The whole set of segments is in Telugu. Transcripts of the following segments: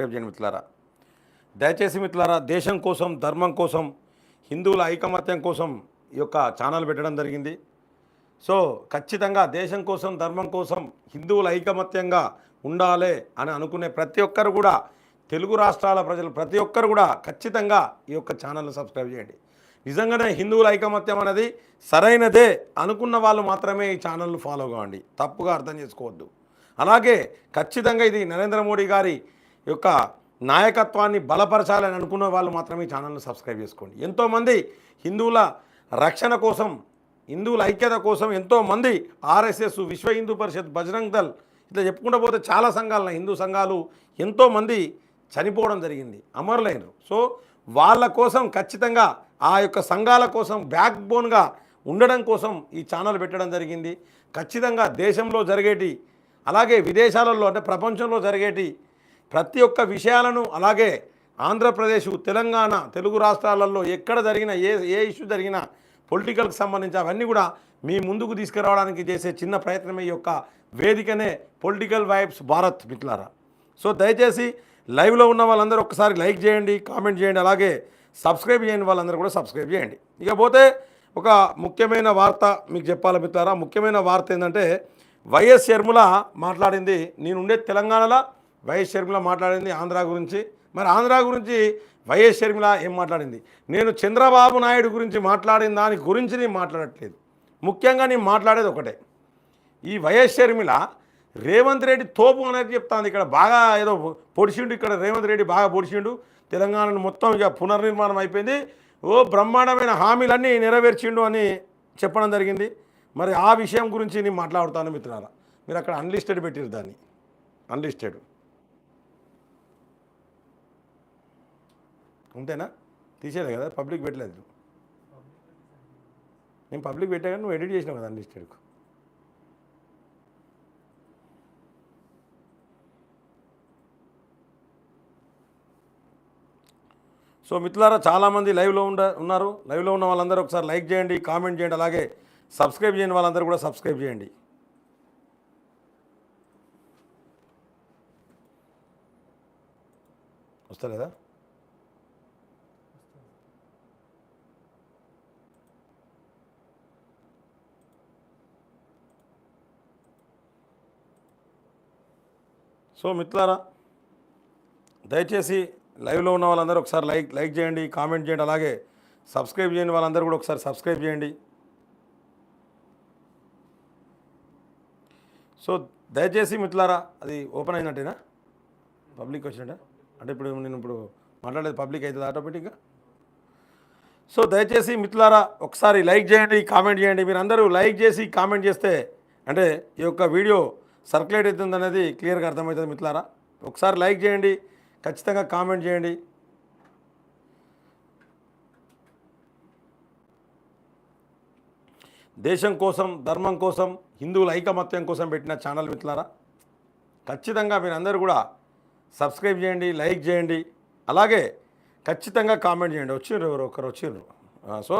సబ్స్క్రైబ్ చేయండి మిత్రులారా. దయచేసి మిత్రులారా దేశం కోసం ధర్మం కోసం హిందువుల ఐకమత్యం కోసం ఈ యొక్క ఛానల్ పెట్టడం జరిగింది. సో ఖచ్చితంగా దేశం కోసం ధర్మం కోసం హిందువుల ఐకమత్యంగా ఉండాలి అని అనుకునే ప్రతి ఒక్కరు కూడా తెలుగు రాష్ట్రాల ప్రజలు ప్రతి ఒక్కరు కూడా ఖచ్చితంగా ఈ యొక్క ఛానల్ను సబ్స్క్రైబ్ చేయండి. నిజంగానే హిందువుల ఐకమత్యం అనేది సరైనదే అనుకున్న వాళ్ళు మాత్రమే ఈ ఛానల్ను ఫాలో కావండి. తప్పుగా అర్థం చేసుకోవద్దు. అలాగే ఖచ్చితంగా ఇది నరేంద్ర మోడీ గారి యొక్క నాయకత్వాన్ని బలపరచాలని అనుకున్న వాళ్ళు మాత్రమే ఈ ఛానల్ను సబ్స్క్రైబ్ చేసుకోండి. ఎంతోమంది హిందువుల రక్షణ కోసం హిందువుల ఐక్యత కోసం ఎంతోమంది ఆర్ఎస్ఎస్ విశ్వ హిందూ పరిషత్ బజరంగ్ దళ్ ఇట్లా చెప్పుకుంటూ పోతే చాలా సంఘాలను హిందూ సంఘాలు ఎంతోమంది చనిపోవడం జరిగింది. అమరులైనరు. సో వాళ్ళ కోసం ఖచ్చితంగా ఆ యొక్క సంఘాల కోసం బ్యాక్ బోన్గా ఉండడం కోసం ఈ ఛానల్ పెట్టడం జరిగింది. ఖచ్చితంగా దేశంలో జరిగేటి అలాగే విదేశాలలో అంటే ప్రపంచంలో జరిగేటి ప్రతి ఒక్క విషయాలను అలాగే ఆంధ్రప్రదేశ్ తెలంగాణ తెలుగు రాష్ట్రాలలో ఎక్కడ జరిగిన ఏ ఏ ఇష్యూ జరిగినా పొలిటికల్కి సంబంధించి అవన్నీ కూడా మీ ముందుకు తీసుకురావడానికి చేసే చిన్న ప్రయత్నమే ఈ యొక్క వేదికనే పొలిటికల్ వైబ్స్ భారత్ మిట్లారా సో దయచేసి లైవ్లో ఉన్న వాళ్ళందరూ ఒక్కసారి లైక్ చేయండి కామెంట్ చేయండి అలాగే సబ్స్క్రైబ్ చేయని వాళ్ళందరూ కూడా సబ్స్క్రైబ్ చేయండి. ఇకపోతే ఒక ముఖ్యమైన వార్త మీకు చెప్పాలి మిత్రులారా? ముఖ్యమైన వార్త ఏంటంటే వైఎస్ షర్మిల మాట్లాడింది నేను ఉండే తెలంగాణలో వైఎస్ షర్మిల మాట్లాడింది ఆంధ్ర గురించి. మరి ఆంధ్ర గురించి వైఎస్ షర్మిల ఏం మాట్లాడింది? నేను చంద్రబాబు నాయుడు గురించి మాట్లాడిన దాని గురించి నేను మాట్లాడట్లేదు. ముఖ్యంగా నేను మాట్లాడేది ఒకటే. ఈ వైఎస్ షర్మిల రేవంత్ రెడ్డి తోపు అనేది చెప్తాంది ఇక్కడ. బాగా ఏదో పొడిచిండు ఇక్కడ. రేవంత్ రెడ్డి బాగా పొడిచిండు. తెలంగాణను మొత్తం ఇక పునర్నిర్మాణం అయిపోయింది. ఓ బ్రహ్మాండమైన హామీలన్నీ నెరవేర్చిండు అని చెప్పడం జరిగింది. మరి ఆ విషయం గురించి నేను మాట్లాడుతాను మిత్రులారా. మీరు అక్కడ అన్లిస్టెడ్ పెట్టారు దాన్ని. అన్లిస్టెడ్ ఉంటేనా? తీసేది కదా పబ్లిక్ పెట్టలేదు. నేను పబ్లిక్ పెట్టా కానీ నువ్వు ఎడిట్ చేసినావు కదా అన్లిస్టెడ్కు. సో మిత్రులారా చాలామంది లైవ్లో ఉండ ఉన్నారు. లైవ్లో ఉన్న వాళ్ళందరూ ఒకసారి లైక్ చేయండి కామెంట్ చేయండి అలాగే సబ్స్క్రైబ్ చేయని వాళ్ళందరూ కూడా సబ్స్క్రైబ్ చేయండి. వస్తలేదా? సో మిత్రులారా దయచేసి లైవ్లో ఉన్న వాళ్ళందరూ ఒకసారి లైక్ లైక్ చేయండి కామెంట్ చేయండి అలాగే సబ్స్క్రైబ్ చేయని వాళ్ళందరూ కూడా ఒకసారి సబ్స్క్రైబ్ చేయండి. సో దయచేసి మిత్రులారా అది ఓపెన్ అయినట్టేనా? పబ్లిక్ వచ్చినట్ట అంటే? ఇప్పుడు నేను ఇప్పుడు మాట్లాడేది పబ్లిక్ అవుతుంది ఆటోమేటిక్గా. సో దయచేసి మిత్రులారా ఒకసారి లైక్ చేయండి కామెంట్ చేయండి. మీరు అందరూ లైక్ చేసి కామెంట్ చేస్తే అంటే ఈ యొక్క వీడియో సర్క్యులేట్ అవుతుంది అనేది క్లియర్గా అర్థమవుతుంది మిత్రులారా. ఒకసారి లైక్ చేయండి ఖచ్చితంగా కామెంట్ చేయండి. దేశం కోసం ధర్మం కోసం హిందువుల ఐకమత్యం కోసం పెట్టిన ఛానల్ మిత్రులారా. ఖచ్చితంగా మీరందరూ కూడా సబ్స్క్రైబ్ చేయండి లైక్ చేయండి. అలాగే ఖచ్చితంగా కామెంట్ చేయండి. వచ్చిండ్రు ఎవరు ఒకరు వచ్చిండ్రు. సో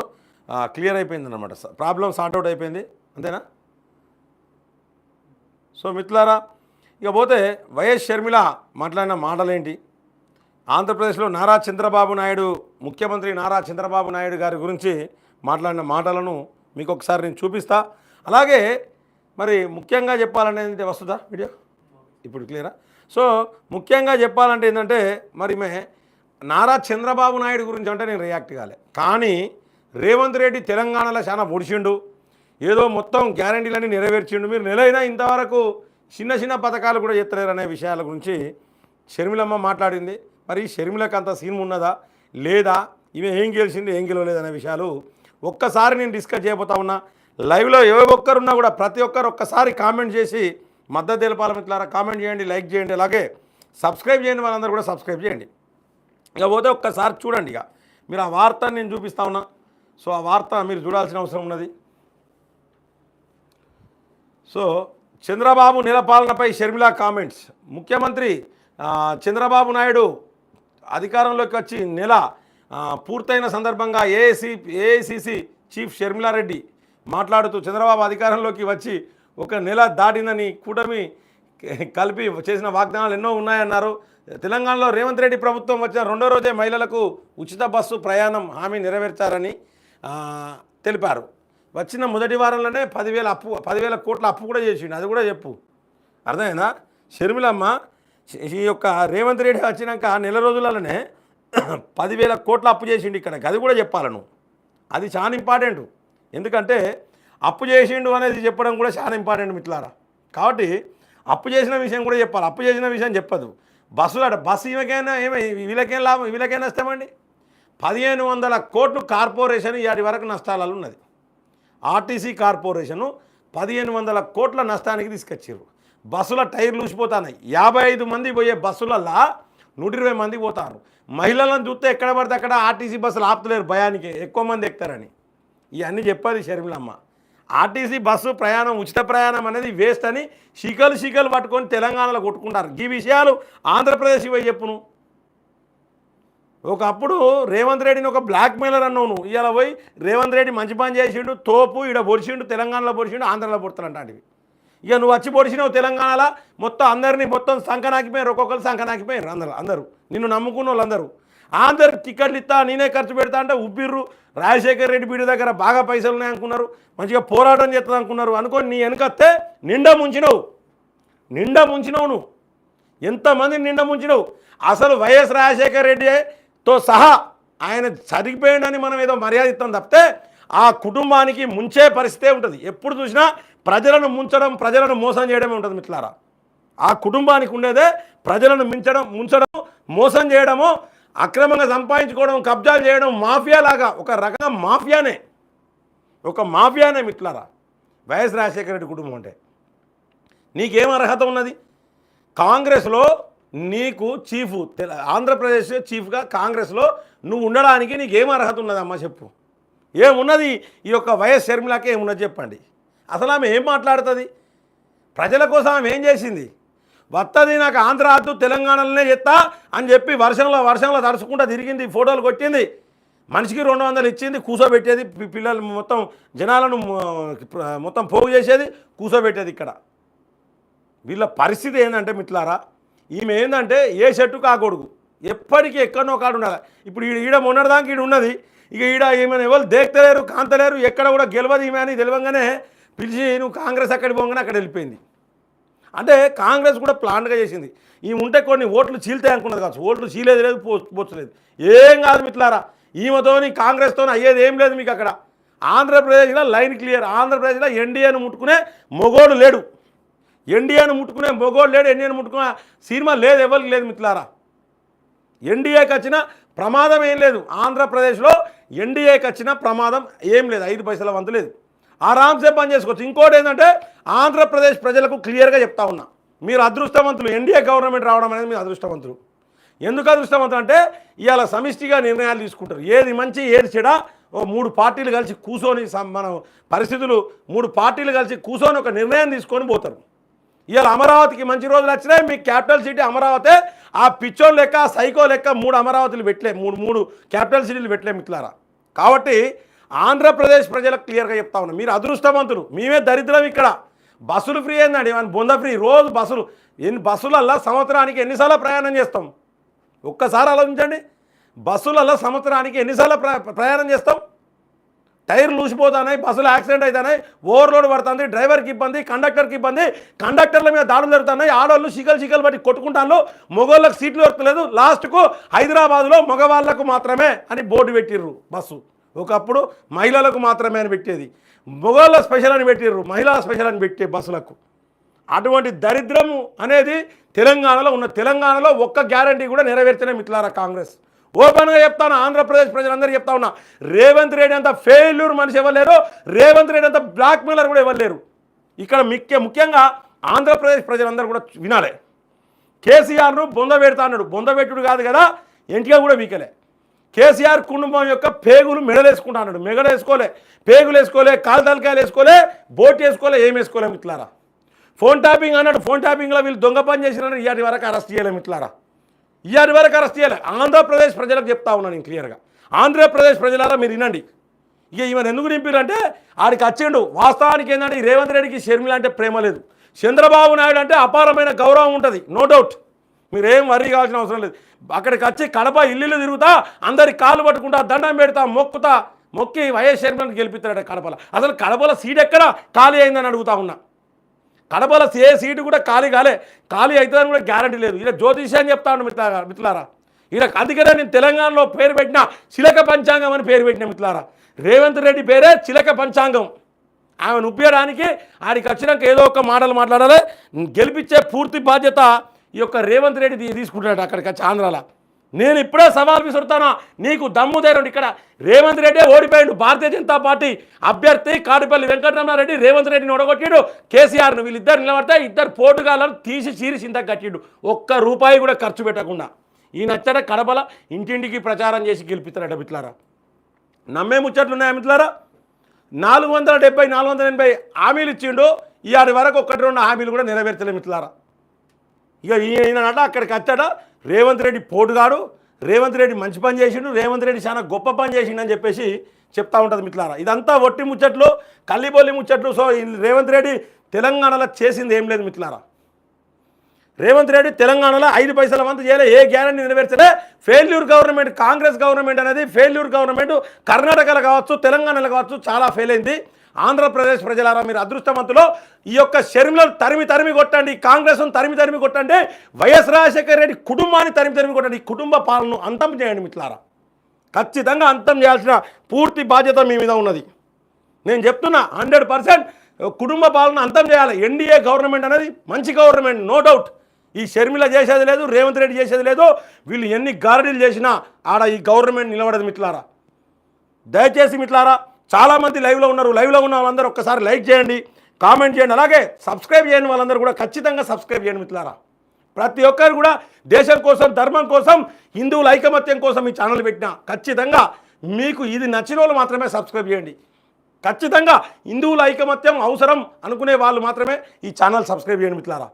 క్లియర్ అయిపోయింది అనమాట ప్రాబ్లం సార్ట్అవుట్ అయిపోయింది. అంతేనా? సో మిత్రులారా ఇక పోతే వైఎస్ షర్మిల మాట్లాడిన మాటలేంటి? ఆంధ్రప్రదేశ్లో నారా చంద్రబాబు నాయుడు ముఖ్యమంత్రి నారా చంద్రబాబు నాయుడు గారి గురించి మాట్లాడిన మాటలను మీకు ఒకసారి నేను చూపిస్తా. అలాగే మరి ముఖ్యంగా చెప్పాలనేది వస్తుందా వీడియో? ఇప్పుడు క్లియరా? సో ముఖ్యంగా చెప్పాలంటే ఏంటంటే మరి మే నారా చంద్రబాబు నాయుడు గురించి అంటే నేను రియాక్ట్ కాలే. కానీ రేవంత్ రెడ్డి తెలంగాణలో చాలా పొడిచిండు ఏదో మొత్తం గ్యారంటీలన్నీ నెరవేర్చిండు. మీరు నెలైనా ఇంతవరకు చిన్న చిన్న పథకాలు కూడా చెత్తలేరు అనే విషయాల గురించి షర్మిలమ్మ మాట్లాడింది. మరి షర్మిలకు అంత సీన్ ఉన్నదా? లేదా? ఈమె ఏం గెలిచింది ఏం గెలవలేదు అనే విషయాలు ఒక్కసారి నేను డిస్కస్ చేయబోతా ఉన్నా. లైవ్లో ఏ ఒక్కరున్నా కూడా ప్రతి ఒక్కరు ఒక్కసారి కామెంట్ చేసి మద్దతు తెలపాల మిత్రులారా కామెంట్ చేయండి లైక్ చేయండి. అలాగే సబ్స్క్రైబ్ చేయండి వాళ్ళందరూ కూడా సబ్స్క్రైబ్ చేయండి. ఇక పోతే ఒక్కసారి చూడండి ఇక. మీరు ఆ వార్త నేను చూపిస్తా ఉన్నా. సో ఆ వార్త మీరు చూడాల్సిన అవసరం ఉన్నది. సో చంద్రబాబు నిలపాలనపై షర్మిల కామెంట్స్. ముఖ్యమంత్రి చంద్రబాబు నాయుడు అధికారంలోకి వచ్చి నెల పూర్తయిన సందర్భంగా ఏఐసి ఏఐసిసి చీఫ్ షర్మిలారెడ్డి మాట్లాడుతూ చంద్రబాబు అధికారంలోకి వచ్చి ఒక నెల దాటిందని కూటమి కలిపి చేసిన వాగ్దానాలు ఎన్నో ఉన్నాయన్నారు. తెలంగాణలో రేవంత్ రెడ్డి ప్రభుత్వం వచ్చిన రెండో రోజే మహిళలకు ఉచిత బస్సు ప్రయాణం హామీ నెరవేర్చారని తెలిపారు. వచ్చిన మొదటి వారంలోనే పదివేల అప్పు పదివేల కోట్ల అప్పు కూడా చేసిండు. అది కూడా చెప్పు. అర్థమైందా? షర్మిలమ్మ ఈ యొక్క రేవంత్ రెడ్డి వచ్చినాక నెల రోజులలోనే పదివేల కోట్ల అప్పు చేసిండు ఇక్కడ అది కూడా చెప్పాలను అది చాలా ఇంపార్టెంట్ ఎందుకంటే అప్పు చేసిండు అనేది చెప్పడం కూడా చాలా ఇంపార్టెంట్ మిట్లారా కాబట్టి అప్పు చేసిన విషయం కూడా చెప్పాలి. అప్పు చేసిన విషయం చెప్పదు. బస్సులు అట బస్సు ఈమెకైనా ఏమై వీళ్ళకేం లాభం వీళ్ళకేం నష్టమండి పదిహేను వందల కోట్లు కార్పొరేషన్ ఇవాటి వరకు నష్టాలలో ఉన్నది. ఆర్టీసీ కార్పొరేషను పదిహేను వందల కోట్ల నష్టానికి తీసుకొచ్చారు బస్సుల టైర్లు ఊసిపోతున్నాయి. యాభై ఐదు మంది పోయే బస్సులల్లా నూట ఇరవై మంది పోతారు. మహిళలను చూస్తే ఎక్కడ పడితే అక్కడ ఆర్టీసీ బస్సులు ఆపుతలేరు భయానికి ఎక్కువ మంది ఎక్కుతారని. ఇవన్నీ చెప్పాలి షర్మిలమ్మ. ఆర్టీసీ బస్సు ప్రయాణం ఉచిత ప్రయాణం అనేది వేస్ట్ అని శిఖలు శిఖలు పట్టుకొని తెలంగాణలో కొట్టుకుంటారు. ఈ విషయాలు ఆంధ్రప్రదేశ్ పోయి చెప్పును. ఒకప్పుడు రేవంత్ రెడ్డిని ఒక బ్లాక్ మెయిలర్ అన్నావు నువ్వు ఇవాళ పోయి రేవంత్ రెడ్డి మంచి పని చేసిండు తోపు ఈడ పొడిచిండు తెలంగాణలో పొడిచిండు ఆంధ్రలో పొడుతారంటాంటివి ఇక నువ్వు వచ్చి పొడిచినావు తెలంగాణలో మొత్తం అందరినీ మొత్తం సంకనాకిపోయారు ఒక్కొక్కరు సంకనాకిపోయారు అందరూ అందరూ. నిన్ను నమ్ముకున్న వాళ్ళందరూ అందరు. టికెట్లు ఇస్తా నేనే ఖర్చు పెడతా అంటే ఉబ్బిర్రు. రాజశేఖర్ రెడ్డి బీడి దగ్గర బాగా పైసలు ఉన్నాయి అనుకున్నారు మంచిగా పోరాటం చేస్తుంది అనుకున్నారు. అనుకోని నీ వెనకత్తే నిండా ముంచినావు. నిండా ముంచినావు నువ్వు. ఎంతమంది నిండా ముంచినావు? అసలు వైఎస్ రాజశేఖర తో సహా ఆయన చనిపోయిండని మనం ఏదో మర్యాద ఇస్తాం తప్పితే ఆ కుటుంబానికి ముంచే పరిస్థితే ఉంటుంది. ఎప్పుడు చూసినా ప్రజలను ముంచడం ప్రజలను మోసం చేయడమే ఉంటుంది మిట్లారా ఆ కుటుంబానికి ఉండేదే ప్రజలను మించడం ముంచడం మోసం చేయడము అక్రమంగా సంపాదించుకోవడం కబ్జాలు చేయడం మాఫియా లాగా ఒక రకంగా మాఫియానే. ఒక మాఫియానే మిట్లారా వైఎస్ రాజశేఖర రెడ్డి కుటుంబం అంటే. నీకేం అర్హత ఉన్నది? కాంగ్రెస్లో నీకు చీఫ్ తెల ఆంధ్రప్రదేశ్ చీఫ్గా కాంగ్రెస్లో నువ్వు ఉండడానికి నీకు ఏం అర్హత ఉన్నదమ్మా చెప్పు. ఏమున్నది? ఈ యొక్క వైఎస్ షర్మిలాకే ఏమున్నది చెప్పండి. అసలు ఆమె ఏం మాట్లాడుతుంది? ప్రజల కోసం ఆమె ఏం చేసింది? వత్తది నాకు ఆంధ్ర వద్దు తెలంగాణలోనే చెత్తా అని చెప్పి వర్షంలో వర్షంలో తడుచుకుంటా తిరిగింది ఫోటోలు కొట్టింది. మనిషికి రెండు వందలు ఇచ్చింది కూసోబెట్టేది పి- పిల్లలు మొత్తం జనాలను మొత్తం పోగు చేసేది కూసోబెట్టేది ఇక్కడ. వీళ్ళ పరిస్థితి ఏంటంటే మిట్లారా ఈమె ఏంటంటే ఏ చెట్టు కాకూడదు ఎప్పటికీ ఎక్కడనో కాడు ఇప్పుడు ఈడ మొన్నటిదానికి మొన్నటిదాకా ఈడ ఉన్నది. ఇక ఈడ ఏమైనా ఎవరు దేక్తలేరు కాంతలేరు ఎక్కడ కూడా గెలవదు ఈమె అని తెలియంగానే పిలిచి నువ్వు కాంగ్రెస్ అక్కడికి పోగానే అక్కడ వెళ్ళిపోయింది. అంటే కాంగ్రెస్ కూడా ప్లాన్గా చేసింది. ఈ ఉంటే కొన్ని ఓట్లు చీల్తాయి అనుకున్నది కావచ్చు. ఓట్లు చీలేదు లేదు పో పోచలేదు. ఏం కాదు మిట్లారా ఈమెతోని కాంగ్రెస్తో అయ్యేది ఏం లేదు మీకు అక్కడ. ఆంధ్రప్రదేశ్లో లైన్ క్లియర్. ఆంధ్రప్రదేశ్లో ఎన్డీఏను ముట్టుకునే మొగోడు లేడు. ఎన్డీఏను ముట్టుకునే మొగోడు లేడు ఎన్డీఏను ముట్టుకునే సినిమా లేదు ఎవరికి లేదు మిత్రులారా. ఎన్డీఏకి వచ్చిన ప్రమాదం ఏం లేదు. ఆంధ్రప్రదేశ్లో ఎన్డీఏకి వచ్చిన ప్రమాదం ఏం లేదు. ఐదు పైసల వంతు లేదు. ఆరామ్సే పని చేసుకోవచ్చు. ఇంకోటి ఏంటంటే ఆంధ్రప్రదేశ్ ప్రజలకు క్లియర్గా చెప్తా ఉన్నా. మీరు అదృష్టవంతులు. ఎన్డీఏ గవర్నమెంట్ రావడం అనేది మీరు అదృష్టవంతులు. ఎందుకు అదృష్టవంతులు అంటే ఇవాళ సమిష్టిగా నిర్ణయాలు తీసుకుంటారు. ఏది మంచి ఏది చెడ ఓ మూడు పార్టీలు కలిసి కూర్చొని సం- మనం పరిస్థితులు మూడు పార్టీలు కలిసి కూర్చొని ఒక నిర్ణయం తీసుకొని పోతారు. ఇవాళ అమరావతికి మంచి రోజులు వచ్చినాయి. మీ క్యాపిటల్ సిటీ అమరావతి ఆ పిచ్చోన్ లెక్క సైకో లెక్క మూడు అమరావతిలు పెట్టలే మూడు మూడు క్యాపిటల్ సిటీలు పెట్టలే మిట్లారా కాబట్టి ఆంధ్రప్రదేశ్ ప్రజలకు క్లియర్గా చెప్తా ఉన్నాం మీరు అదృష్టవంతులు మేమే దరిద్రం ఇక్కడ. బస్సులు ఫ్రీ అయిందండి మన బొంద ఫ్రీ? రోజు బస్సులు ఎన్ని బస్సులల్లా సంవత్సరానికి ఎన్నిసార్లు ప్రయాణం చేస్తాం? ఒక్కసారి ఆలోచించండి. బస్సులలో సంవత్సరానికి ఎన్నిసార్లు ప్ర- ప్రయాణం చేస్తాం? టైర్లు లూసిపోతున్నాయి బస్సులు యాక్సిడెంట్ అవుతున్నాయి ఓవర్లోడ్ పడుతుంది డ్రైవర్కి ఇబ్బంది కండక్టర్కి ఇబ్బంది కండక్టర్ల మీద దాడులు జరుగుతున్నాయి ఆడవాళ్ళు చికలు చికలు బట్టి కొట్టుకుంటాను మగవాళ్ళకి సీట్లు దొరకలేదు లాస్ట్కు హైదరాబాద్లో మగవాళ్ళకు మాత్రమే అని బోర్డు పెట్టిర్రు బస్సు. ఒకప్పుడు మహిళలకు మాత్రమే అని పెట్టేది. మొగోళ్ళ స్పెషల్ అని పెట్టిర్రు మహిళా స్పెషల్ అని పెట్టే బస్సులకు. అటువంటి దరిద్రము అనేది తెలంగాణలో ఉన్న తెలంగాణలో ఒక్క గ్యారంటీ కూడా నెరవేర్చలే మిట్లారా కాంగ్రెస్. ఓపెన్గా చెప్తాను ఆంధ్రప్రదేశ్ ప్రజలందరూ చెప్తా ఉన్నా. రేవంత్ రెడ్డి అంత ఫెయిల్యూర్ మనిషి ఇవ్వలేరు రేవంత్ రెడ్డి అంత బ్లాక్ మెయిలర్ కూడా ఇవ్వలేరు ఇక్కడ ముఖ్య ముఖ్యంగా ఆంధ్రప్రదేశ్ ప్రజలందరూ కూడా వినాలి. కేసీఆర్ను బొంద పెడతా అన్నాడు. బొంద పెట్టుడు కాదు కదా ఎన్టీఆర్ కూడా వీకలే. కేసీఆర్ కుటుంబం యొక్క పేగులు మెడలేసుకుంటా అన్నాడు. మెగలేసుకోలే పేగులు వేసుకోలే కాలు తలకాయలు వేసుకోలే బోట్ వేసుకోలే ఏం వేసుకోలేము ఇట్లారా ఫోన్ ట్యాపింగ్ అన్నాడు. ఫోన్ ట్యాపింగ్లో వీళ్ళు దొంగ పని చేసిన ఇవాటి వరకు అరెస్ట్ చేయలేము ఇట్లారా ఇవాటి వరకు అరెస్ట్ చేయలే. ఆంధ్రప్రదేశ్ ప్రజలకు చెప్తా ఉన్నాను నేను క్లియర్గా. ఆంధ్రప్రదేశ్ ప్రజలారా మీరు వినండి. ఇక ఈమెను ఎందుకు నింపారంటే ఆడికి వచ్చిండు వాస్తవానికి ఏంటంటే రేవంత్ రెడ్డికి షర్మిల అంటే ప్రేమ లేదు. చంద్రబాబు నాయుడు అంటే అపారమైన గౌరవం ఉంటుంది. నో డౌట్ మీరేం వరీ కావాల్సిన అవసరం లేదు. అక్కడికి వచ్చి కడప ఇల్లు తిరుగుతా అందరి కాళ్ళు పట్టుకుంటా దండం పెడతా మొక్కుతా మొక్కి వైఎస్ చైర్మన్ గెలిపిస్తాడట కడపలో. అసలు కడపలో సీట్ ఎక్కడ? ఖాళీ అయిందని అడుగుతా ఉన్నా. కడపలో ఏ సీటు కూడా ఖాళీ కాలే. ఖాళీ అవుతుందని కూడా గ్యారంటీ లేదు. ఇలా జ్యోతిషి అని చెప్తా ఉండు మిత్రులారా ఇలా అందుకనే నేను తెలంగాణలో పేరు పెట్టిన చిలక పంచాంగం అని పేరు పెట్టిన మిత్రులారా. రేవంత్ రెడ్డి పేరే చిలక పంచాంగం. ఆమెను ఉప్పేయడానికి ఆయనకి వచ్చినాక ఏదో ఒక మాటలు మాట్లాడాలి. గెలిపించే పూర్తి బాధ్యత ఈ యొక్క రేవంత్ రెడ్డి తీ- తీసుకుంటాడు అక్కడికి వచ్చి ఆంధ్రాల. నేను ఇప్పుడే సవాల్ విసురుతానా? నీకు దమ్ము ధైర్యం. ఇక్కడ రేవంత్ రెడ్డి ఓడిపోయాడు. భారతీయ జనతా పార్టీ అభ్యర్థి కాడిపల్లి వెంకటరమణారెడ్డి రేవంత్ రెడ్డిని ఓడగొట్టాడు. కేసీఆర్ను వీళ్ళిద్దరు నిలబడితే ఇద్దరు పోటుగాలను తీసి చీరి చింత కట్టిండు. ఒక్క రూపాయి కూడా ఖర్చు పెట్టకుండా. ఈ నచ్చట కడపల ఇంటింటికి ప్రచారం చేసి గెలిపిస్తారట మిట్లారా నమ్మే ముచ్చట్లు ఉన్నాయా మిత్రులారా? నాలుగు వందల డెబ్బై నాలుగు వందల ఎనభై హామీలు ఇచ్చిండు. ఈ ఆడి వరకు ఒకటి రెండు హామీలు కూడా నెరవేర్చలే మిత్రులారా. ఇక ఈయనట అక్కడికి వచ్చాడా. రేవంత్ రెడ్డి పోటుగాడు రేవంత్ రెడ్డి మంచి పని చేసిండు రేవంత్ రెడ్డి చాలా గొప్ప పని చేసిండు అని చెప్పేసి చెప్తా ఉంటుంది మిత్రులారా. ఇదంతా ఒట్టి ముచ్చట్లు కల్లిబొల్లి ముచ్చట్లు సో రేవంత్ రెడ్డి తెలంగాణలో చేసింది ఏం లేదు మిత్రులారా. రేవంత్ రెడ్డి తెలంగాణలో ఐదు పైసల వంతు చేయలే ఏ గ్యారంటీ నెరవేర్చలే. ఫెయిల్యూర్ గవర్నమెంట్ కాంగ్రెస్ గవర్నమెంట్ అనేది ఫెయిల్యూర్ గవర్నమెంట్ కర్ణాటకలో కావచ్చు తెలంగాణలో కావచ్చు చాలా ఫెయిల్ అయింది. ఆంధ్రప్రదేశ్ ప్రజలారా మీరు అదృష్టవంతులు. ఈ యొక్క షర్మిలను తరిమి తరిమి కొట్టండి కాంగ్రెస్ను తరిమి తరిమి కొట్టండి వైఎస్ రాజశేఖర రెడ్డి కుటుంబాన్ని తరిమి తరిమి కొట్టండి ఈ కుటుంబ పాలనను అంతం చేయండి మిత్రులారా. ఖచ్చితంగా అంతం చేయాల్సిన పూర్తి బాధ్యత మీ మీద ఉన్నది. నేను చెప్తున్నా హండ్రెడ్ పర్సెంట్ కుటుంబ పాలన అంతం చేయాలి. ఎన్డీఏ గవర్నమెంట్ అనేది మంచి గవర్నమెంట్ నో డౌట్. ఈ షర్మిల చేసేది లేదు రేవంత్ రెడ్డి చేసేది లేదు. వీళ్ళు ఎన్ని గారడీలు చేసినా ఆడ ఈ గవర్నమెంట్ నిలబడదు మిట్లారా దయచేసి మిట్లారా చాలామంది లైవ్లో ఉన్నారు. లైవ్లో ఉన్న వాళ్ళందరూ ఒక్కసారి లైక్ చేయండి కామెంట్ చేయండి అలాగే సబ్స్క్రైబ్ చేయని వాళ్ళందరూ కూడా ఖచ్చితంగా సబ్స్క్రైబ్ చేయండి మిత్రులారా. ప్రతి ఒక్కరు కూడా దేశం కోసం ధర్మం కోసం హిందువుల ఐకమత్యం కోసం ఈ ఛానల్ పెట్టినా ఖచ్చితంగా మీకు ఇది నచ్చిన వాళ్ళు మాత్రమే సబ్స్క్రైబ్ చేయండి. ఖచ్చితంగా హిందువుల ఐకమత్యం అవసరం అనుకునే వాళ్ళు మాత్రమే ఈ ఛానల్ సబ్స్క్రైబ్ చేయండి మిత్రులారా.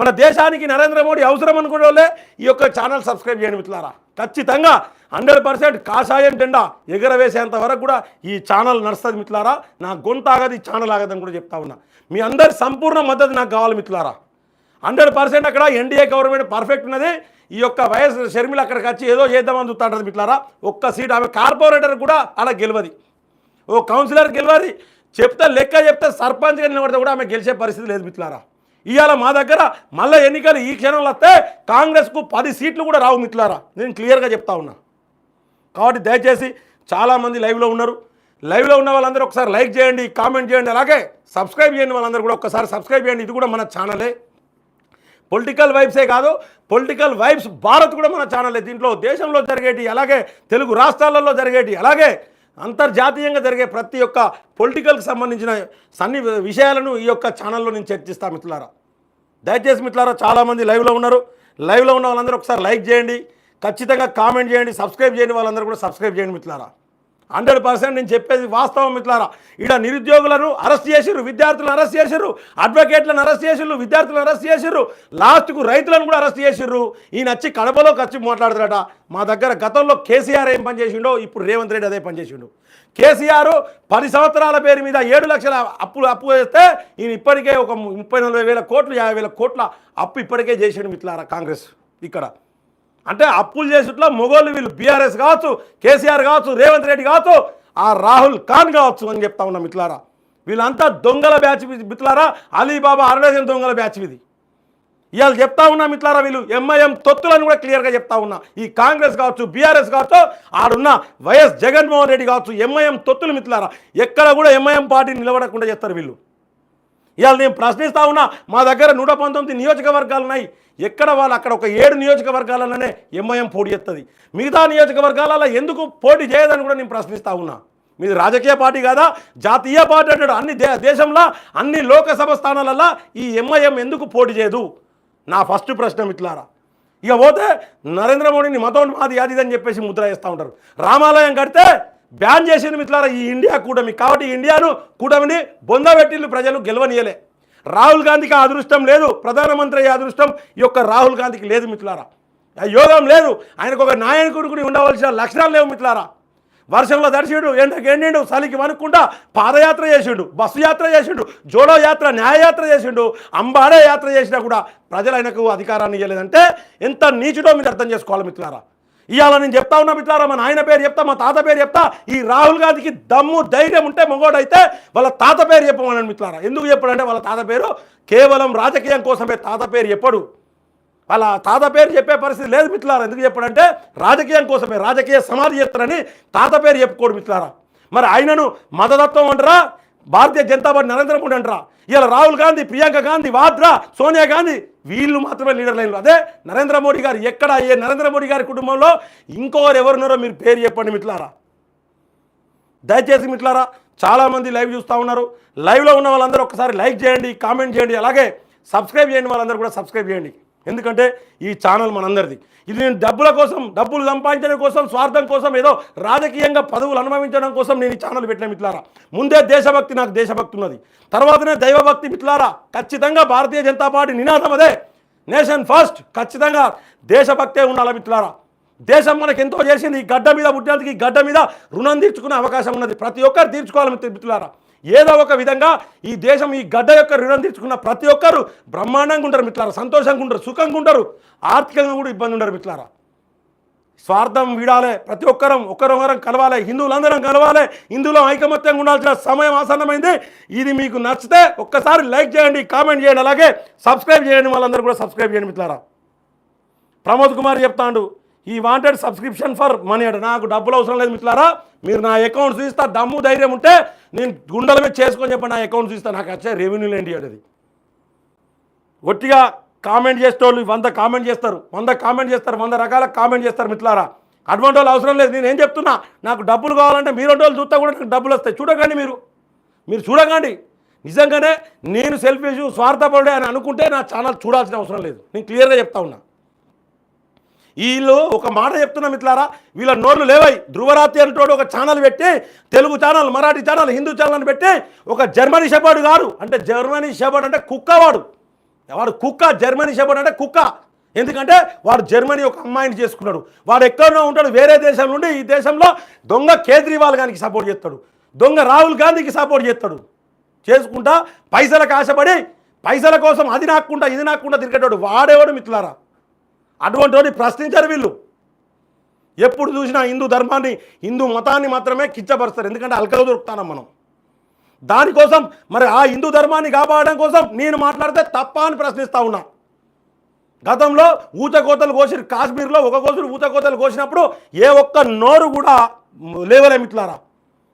మన దేశానికి నరేంద్ర మోడీ అవసరం అనుకునే వాళ్ళే ఈ యొక్క ఛానల్ సబ్స్క్రైబ్ చేయండి మిత్రులారా. ఖచ్చితంగా హండ్రెడ్ పర్సెంట్ కాషాయం జెండా ఎగరవేసేంత వరకు కూడా ఈ ఛానల్ నడుస్తుంది మిత్రులారా. నా గొంతు ఆగదు ఈ ఛానల్ ఆగదని కూడా చెప్తా ఉన్నా. మీ అందరి సంపూర్ణ మద్దతు నాకు కావాలి మిత్రులారా. హండ్రెడ్ పర్సెంట్ అక్కడ ఎన్డీఏ గవర్నమెంట్ పర్ఫెక్ట్ ఉన్నది. ఈ యొక్క వైఎస్ షర్మిల అక్కడికి వచ్చి ఏదో చేద్దామని చూస్తుంటుంది మిట్లారా ఒక్క సీట్ ఆమె కార్పొరేటర్ కూడా అలా గెలవది. ఓ కౌన్సిలర్ గెలవది. చెప్తే లెక్క చెప్తే సర్పంచ్గా నిలబడితే కూడా ఆమె గెలిచే పరిస్థితి లేదు మిట్లారా ఇవాళ మా దగ్గర మళ్ళీ ఎన్నికలు ఈ క్షణంలో వస్తే కాంగ్రెస్కు పది సీట్లు కూడా రావు మిట్లారా నేను క్లియర్గా చెప్తా ఉన్నా. కాబట్టి దయచేసి చాలామంది లైవ్లో ఉన్నారు. లైవ్లో ఉన్న వాళ్ళందరూ ఒకసారి లైక్ చేయండి కామెంట్ చేయండి అలాగే సబ్స్క్రైబ్ చేయండి వాళ్ళందరూ కూడా ఒకసారి సబ్స్క్రైబ్ చేయండి. ఇది కూడా మన ఛానలే. పొలిటికల్ వైబ్సే కాదు పొలిటికల్ వైబ్స్ భారత్ కూడా మన ఛానలే. దీంట్లో దేశంలో జరిగేటి అలాగే తెలుగు రాష్ట్రాలలో జరిగేటి అలాగే అంతర్జాతీయంగా జరిగే ప్రతి ఒక్క పొలిటికల్కి సంబంధించిన సన్ని విషయాలను ఈ యొక్క ఛానల్లో నేను చర్చిస్తాను మిత్రులారా. దయచేసి మిత్రులారా చాలామంది లైవ్లో ఉన్నారు. లైవ్లో ఉన్న వాళ్ళందరూ ఒకసారి లైక్ చేయండి. ఖచ్చితంగా కామెంట్ చేయండి సబ్స్క్రైబ్ చేయండి వాళ్ళందరూ కూడా సబ్స్క్రైబ్ చేయండి మిత్రులారా. హండ్రెడ్ పర్సెంట్ నేను చెప్పేది వాస్తవం మిత్రులారా. ఇక్కడ నిరుద్యోగులను అరెస్ట్ చేసిర్రు విద్యార్థులను అరెస్ట్ చేసిర్రు అడ్వకేట్లను అరెస్ట్ చేసిర్రు విద్యార్థులను అరెస్ట్ చేసిర్రు లాస్ట్కు రైతులను కూడా అరెస్ట్ చేసిర్రు. ఈయన వచ్చి కడపలోకి వచ్చి మాట్లాడుతాడట మా దగ్గర గతంలో కేసీఆర్ ఏం పని చేసిండో ఇప్పుడు రేవంత్ రెడ్డి అదే పనిచేసిండు కేసీఆర్ పది సంవత్సరాల పేరు మీద ఏడు లక్షల అప్పులు అప్పు వేస్తే ఈయన ఇప్పటికే ఒక ముప్పై నలభై వేల కోట్లు యాభై వేల కోట్ల అప్పు ఇప్పటికే చేసిండు మిట్లారా కాంగ్రెస్ ఇక్కడ. అంటే అప్పులు చేసేట్లో మొగోళ్ళు వీళ్ళు బీఆర్ఎస్ కావచ్చు కేసీఆర్ కావచ్చు రేవంత్ రెడ్డి కావచ్చు ఆ రాహుల్ ఖాన్ కావచ్చు అని చెప్తా ఉన్నాం మిట్లారా వీళ్ళంతా దొంగల బ్యాచ్ మిట్లారా అలీబాబా అరడజన్ దొంగల బ్యాచ్ ఇది. ఇవాళ చెప్తా ఉన్నా మిట్లారా వీళ్ళు ఎంఐఎం తొత్తులను కూడా క్లియర్గా చెప్తా ఉన్నా. ఈ కాంగ్రెస్ కావచ్చు బీఆర్ఎస్ కావచ్చు ఆడున్న వైఎస్ జగన్మోహన్ రెడ్డి కావచ్చు ఎంఐఎం తొత్తులు మిట్లారా ఎక్కడ కూడా ఎంఐఎం పార్టీ నిలబడకుండా చేస్తారు వీళ్ళు. ఇవాళ నేను ప్రశ్నిస్తా ఉన్నా మా దగ్గర నూట పంతొమ్మిది నియోజకవర్గాలు ఉన్నాయి ఎక్కడ వాళ్ళు అక్కడ ఒక ఏడు నియోజకవర్గాలలోనే ఎంఐఎం పోటీ చేస్తుంది మిగతా నియోజకవర్గాలలో ఎందుకు పోటీ చేయదని కూడా నేను ప్రశ్నిస్తా ఉన్నా. మీది రాజకీయ పార్టీ కాదా? జాతీయ పార్టీ అంటాడు. అన్ని దే దేశంలో అన్ని లోకసభ స్థానాలలో ఈ ఎంఐఎం ఎందుకు పోటీ చేయదు? నా ఫస్ట్ ప్రశ్న ఇట్లారా ఇక పోతే నరేంద్ర మోడీని మతం మాది అది అని చెప్పేసి ముద్ర వేస్తూ ఉంటారు. రామాలయం కడితే బ్యాన్ చేసింది మిత్రులారా ఈ ఇండియా కూటమి. కాబట్టి ఇండియాను కూటమిని బొందబెట్టిల్లు ప్రజలు గెలవనీయలే. రాహుల్ గాంధీకి అదృష్టం లేదు ప్రధానమంత్రి అయ్యే అదృష్టం ఈ యొక్క రాహుల్ గాంధీకి లేదు మిత్రులారా. ఆ యోగం లేదు ఆయనకు ఒక నాయకుడికి ఉండవలసిన లక్షణాలు లేవు మిత్రులారా. వర్షంలో దర్శిండు ఎండకి ఎండిండు చలికి వణుక్కుండా పాదయాత్ర చేసిండు బస్సు యాత్ర చేసిండు జోడో యాత్ర న్యాయయాత్ర చేసిండు అంబాడే యాత్ర చేసినా కూడా ప్రజలు ఆయనకు అధికారాన్ని ఇవ్వలేదంటే ఎంత నీచుడో మీరు అర్థం చేసుకోవాలి మిత్రులారా. ఇవాళ నేను చెప్తా ఉన్నా మిత్రులారా మా నాయన పేరు చెప్తా మా తాత పేరు చెప్తా ఈ రాహుల్ గాంధీకి దమ్ము ధైర్యం ఉంటే మగోడైతే వాళ్ళ తాత పేరు చెప్పమని మిత్రారా ఎందుకు చెప్పడంటే వాళ్ళ తాత పేరు? కేవలం రాజకీయం కోసమే తాత పేరు చెప్పడు. వాళ్ళ తాత పేరు చెప్పే పరిస్థితి లేదు మిత్రులారా. ఎందుకు చెప్పడంటే రాజకీయం కోసమే రాజకీయ సమాధి చేస్తారని తాత పేరు చెప్పుకోడు మిత్రులారా. మరి ఆయనను మతతత్వం అంటారా? భారతీయ జనతా పార్టీ నరేంద్ర మోడీ అంటారా? ఇలా రాహుల్ గాంధీ ప్రియాంక గాంధీ వాద్రా సోనియా గాంధీ వీళ్ళు మాత్రమే లీడర్ లైన్లు. అదే నరేంద్ర మోడీ గారు ఎక్కడ ఏ నరేంద్ర మోడీ గారి కుటుంబంలో ఇంకోరు ఎవరున్నారో మీరు పేరు చెప్పండి మిట్లారా దయచేసి మిట్లారా చాలామంది లైవ్ చూస్తూ ఉన్నారు. లైవ్లో ఉన్న వాళ్ళందరూ ఒకసారి లైక్ చేయండి కామెంట్ చేయండి అలాగే సబ్స్క్రైబ్ చేయండి వాళ్ళందరూ కూడా సబ్స్క్రైబ్ చేయండి. ఎందుకంటే ఈ ఛానల్ మనందరిది. ఇది నేను డబ్బుల కోసం డబ్బులు సంపాదించడం కోసం స్వార్థం కోసం ఏదో రాజకీయంగా పదవులు అనుభవించడం కోసం నేను ఈ ఛానల్ పెట్టిన మిట్లారా ముందే దేశభక్తి నాకు దేశభక్తి ఉన్నది. తర్వాతనే దైవభక్తి మిట్లారా ఖచ్చితంగా భారతీయ జనతా పార్టీ నినాదం అదే. నేషన్ ఫస్ట్ ఖచ్చితంగా దేశభక్తే ఉండాలి మిట్లారా దేశం మనకి ఎంతో చేసింది. ఈ గడ్డ మీద పుట్టినందుకు ఈ గడ్డ మీద రుణం తీర్చుకునే అవకాశం ఉన్నది. ప్రతి ఒక్కరు తీర్చుకోవాలి మిత్రు- మిత్రులారా. ఏదో ఒక విధంగా ఈ దేశం ఈ గడ్డ యొక్క రుణం తీర్చుకున్న ప్రతి ఒక్కరు బ్రహ్మాండంగా ఉంటారు మిత్రులారా. సంతోషంగా ఉంటారు సుఖంగా ఉంటారు ఆర్థికంగా కూడా ఇబ్బంది ఉండరు మిత్రులారా. స్వార్థం వీడాలి ప్రతి ఒక్కరం ఒకరొకరం కలవాలి హిందువులందరం కలవాలి హిందువులో ఐకమత్యంగా ఉండాల్సిన సమయం ఆసన్నమైంది. ఇది మీకు నచ్చితే ఒక్కసారి లైక్ చేయండి కామెంట్ చేయండి అలాగే సబ్స్క్రైబ్ చేయండి వాళ్ళందరూ కూడా సబ్స్క్రైబ్ చేయండి మిత్రులారా. ప్రమోద్ కుమార్ చెప్తాండు ఈ వాంటెడ్ సబ్స్క్రిప్షన్ ఫర్ మనీ అంటే. నాకు డబ్బులు అవసరం లేదు మిట్లారా మీరు నా అకౌంట్ చూస్తా దమ్ము ధైర్యం ఉంటే నేను గుండెల మీద చేసుకొని చెప్పి నా అకౌంట్ చూస్తా నాకు వచ్చే రెవెన్యూ ఏంటి అది. ఒట్టిగా కామెంట్ చేసేటోళ్ళు వంద కామెంట్ చేస్తారు వంద కామెంట్ చేస్తారు వంద రకాల కామెంట్ చేస్తారు మిట్లారా అటువంటి వాళ్ళు అవసరం లేదు. నేను ఏం చెప్తున్నా నాకు డబ్బులు కావాలంటే మీరు వాళ్ళు చూస్తా కూడా నాకు డబ్బులు వస్తాయి. చూడకండి మీరు. మీరు చూడకండి. నిజంగానే నేను సెల్ఫిష్ స్వార్థపడే అని అనుకుంటే నా ఛానల్ చూడాల్సిన అవసరం లేదు. నేను క్లియర్గా చెప్తా ఉన్నా. వీళ్ళు ఒక మాట చెప్తున్నా మిత్రులారా వీళ్ళ నోర్లు లేవాయి ధృవరాత్రి అంటోడు ఒక ఛానల్ పెట్టి Telugu channel Marathi channel Hindu channel పెట్టి ఒక జర్మనీ షెపర్డ్ గారు. అంటే జర్మనీ షెపర్డ్ అంటే కుక్క వాడు. వాడు కుక్క జర్మనీ షెపర్డ్ అంటే కుక్క. ఎందుకంటే వాడు జర్మనీ ఒక అమ్మాయిని చేసుకున్నాడు. వాడు ఎక్కడో ఉంటాడు వేరే దేశం నుండి ఈ దేశంలో దొంగ కేజ్రీవాల్ గారికి సపోర్ట్ చేస్తాడు. దొంగ రాహుల్ గాంధీకి సపోర్ట్ చేస్తాడు. చేసుకుంటా పైసలకు ఆశపడి పైసల కోసం అది నాకుండా ఇది నాకుండా తిరిగేటాడు వాడేవాడు మిత్రులారా? అటువంటి ప్రశ్నించరు ప్రశ్నించారు వీళ్ళు. ఎప్పుడు చూసినా హిందూ ధర్మాన్ని హిందూ మతాన్ని మాత్రమే కిచ్చపరుస్తారు ఎందుకంటే అల్కలు దొరుకుతాం మనం. దానికోసం మరి ఆ హిందూ ధర్మాన్ని కాపాడడం కోసం నేను మాట్లాడితే తప్ప అని ప్రశ్నిస్తా ఉన్నా. గతంలో ఊచకోతలు కోసి కాశ్మీర్లో ఒక కోసులు ఊచకోతలు కోసినప్పుడు ఏ ఒక్క నోరు కూడా లేవలేమిట్లారా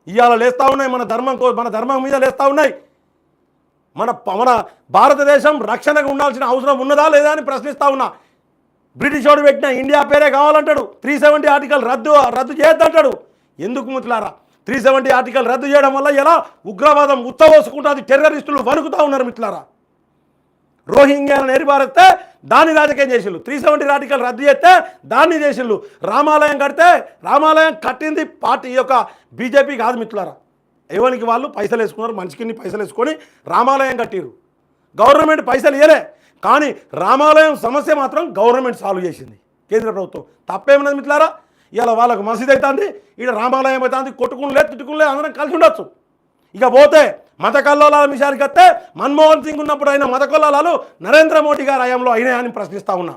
ఇవాళ లేస్తూ ఉన్నాయి మన ధర్మం కో- మన ధర్మం మీద లేస్తూ ఉన్నాయి. మన మన భారతదేశం రక్షణకు ఉండాల్సిన అవసరం ఉన్నదా లేదా అని ప్రశ్నిస్తూ ఉన్నా. బ్రిటిష్ వాడు పెట్టిన ఇండియా పేరే కావాలంటాడు. త్రీ సెవెంటీ ఆర్టికల్ రద్దు రద్దు చేయొద్దంటాడు. ఎందుకు ముట్లారా త్రీ సెవెంటీ ఆర్టికల్ రద్దు చేయడం వల్ల ఎలా ఉగ్రవాదం ఉత్తవోసుకుంటుంది టెర్రరిస్టులు వణుకుతూ ఉన్నారు మిట్లారా రోహింగ్యాలను ఎరిపారేస్తే దాన్ని రాజకీయం చేసిళ్ళు త్రీ సెవెంటీ ఆర్టికల్ రద్దు చేస్తే దాన్ని చేసిళ్ళు రామాలయం కడితే రామాలయం కట్టింది పార్టీ యొక్క బీజేపీ కాదు మిత్రులారా ఎవరికి వాళ్ళు పైసలు వేసుకున్నారు మనిషికి పైసలు వేసుకొని రామాలయం కట్టిరు గవర్నమెంట్ పైసలు ఇవ్వలే కానీ రామాలయం సమస్య మాత్రం గవర్నమెంట్ సాల్వ్ చేసింది. కేంద్ర ప్రభుత్వం. తప్పేమన్నది మిత్రులారా? ఇలా వాళ్ళకు మసీద్ అవుతుంది ఇక్కడ రామాలయం అవుతుంది కొట్టుకునిలే తిట్టుకునిలే అందరం కలిసి ఉండొచ్చు. ఇక పోతే మత కల్లోలాల విషయానికి వస్తే మన్మోహన్ సింగ్ ఉన్నప్పుడు అయిన మత కల్లోలాలు నరేంద్ర మోడీ గారి హయాంలో అయినాయని ప్రశ్నిస్తా ఉన్నా.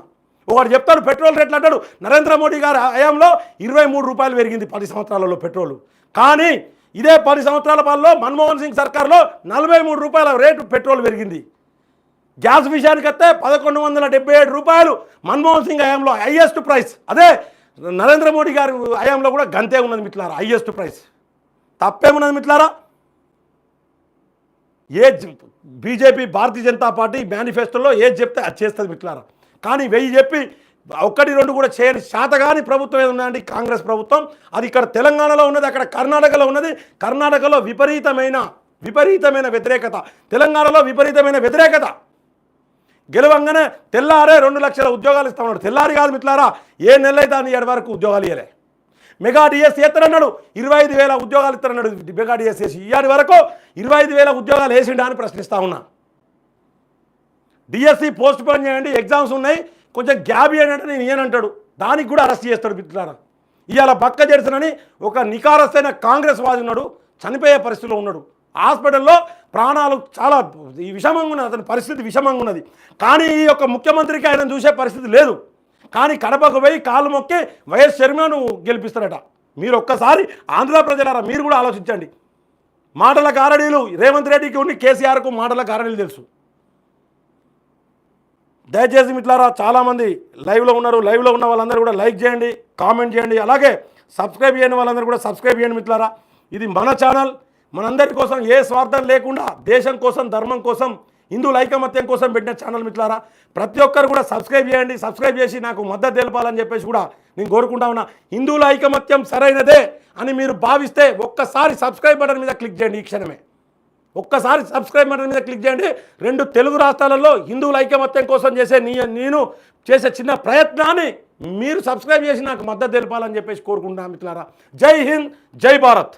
ఒకటి చెప్తాడు పెట్రోల్ రేట్లు అంటాడు నరేంద్ర మోడీ గారి హయాంలో ఇరవై మూడు రూపాయలు పెరిగింది పది సంవత్సరాలలో పెట్రోల్. కానీ ఇదే పది సంవత్సరాల పాలలో మన్మోహన్ సింగ్ సర్కార్లో నలభై మూడు రూపాయల రేటు పెట్రోల్ పెరిగింది. గ్యాస్ విషయానికి వస్తే పదకొండు వందల డెబ్బై ఏడు రూపాయలు మన్మోహన్ సింగ్ హయాంలో హైయెస్ట్ ప్రైస్. అదే నరేంద్ర మోడీ గారి హయాంలో కూడా గంతే ఉన్నది మిట్లారా హైయెస్ట్ ప్రైస్. తప్పేమున్నది మిట్లారా ఏ బీజేపీ భారతీయ జనతా పార్టీ మేనిఫెస్టోలో ఏది చెప్తే అది చేస్తుంది మిట్లారా కానీ వెయ్యి చెప్పి ఒక్కటి రెండు కూడా చేయని శాతగాని ప్రభుత్వం ఏది ఉందండి కాంగ్రెస్ ప్రభుత్వం. అది ఇక్కడ తెలంగాణలో ఉన్నది అక్కడ కర్ణాటకలో ఉన్నది. కర్ణాటకలో విపరీతమైన విపరీతమైన వ్యతిరేకత. తెలంగాణలో విపరీతమైన వ్యతిరేకత. గెలవంగానే తెల్లారే రెండు లక్షల ఉద్యోగాలు ఇస్తా ఉన్నాడు. తెల్లారి కాదు మిట్లారా ఏ నెల అయితే అని ఏడు వరకు ఉద్యోగాలు ఇవ్వలే మెగా డిఎస్ ఇస్తారన్నాడు ఇరవై ఐదు వేల ఉద్యోగాలు ఇస్తారన్నాడు మెగా డిఎస్ వేసి ఇయ్యాడి వరకు ఇరవై ఐదు వేల ఉద్యోగాలు వేసిండా అని ప్రశ్నిస్తా ఉన్నా. డిఎస్సి పోస్ట్ పోన్ చేయండి ఎగ్జామ్స్ ఉన్నాయి కొంచెం గ్యాప్ ఏంటంటే నేను ఏనంటాడు దానికి కూడా అరెస్ట్ చేస్తాడు మిట్లారా ఇవాళ బక్క జెడ్సన్ ఒక నికారస్తైన కాంగ్రెస్ వాది ఉన్నాడు చనిపోయే పరిస్థితిలో ఉన్నాడు. హాస్పిటల్లో ప్రాణాలు చాలా ఈ విషమంగా ఉన్నది అతని పరిస్థితి విషమంగా ఉన్నది. కానీ ఈ యొక్క ముఖ్యమంత్రికి ఆయన చూసే పరిస్థితి లేదు. కానీ కడపకు పోయి కాలు మొక్కి వైఎస్ షర్మిలను గెలిపిస్తారట. మీరు ఒక్కసారి ఆంధ్ర ప్రజలారా మీరు కూడా ఆలోచించండి. మాటల కారణీలు రేవంత్ రెడ్డికి ఉండి కేసీఆర్కు మాటల కారణీలు తెలుసు. దయచేసి మిట్లారా చాలామంది లైవ్లో ఉన్నారు. లైవ్లో ఉన్న వాళ్ళందరూ కూడా లైక్ చేయండి కామెంట్ చేయండి. అలాగే సబ్స్క్రైబ్ చేయని వాళ్ళందరూ కూడా సబ్స్క్రైబ్ చేయండి మిట్లారా ఇది మన ఛానల్. మనందరి కోసం ఏ స్వార్థం లేకుండా దేశం కోసం ధర్మం కోసం హిందువుల ఐకమత్యం కోసం పెట్టిన ఛానల్ మిట్లారా ప్రతి ఒక్కరు కూడా సబ్స్క్రైబ్ చేయండి సబ్స్క్రైబ్ చేసి నాకు మద్దతు తెలపాలని చెప్పేసి కూడా నేను కోరుకుంటా ఉన్నా. హిందువుల ఐకమత్యం సరైనదే అని మీరు భావిస్తే ఒక్కసారి సబ్స్క్రైబ్ బటన్ మీద క్లిక్ చేయండి ఈ క్షణమే. ఒక్కసారి సబ్స్క్రైబ్ బటన్ మీద క్లిక్ చేయండి. రెండు తెలుగు రాష్ట్రాలలో హిందువుల ఐకమత్యం కోసం చేసే నీ నేను చేసే చిన్న ప్రయత్నాన్ని మీరు సబ్స్క్రైబ్ చేసి నాకు మద్దతు తెలపాలని చెప్పేసి కోరుకుంటున్నాను మిత్రులారా. జై హింద్ జై భారత్.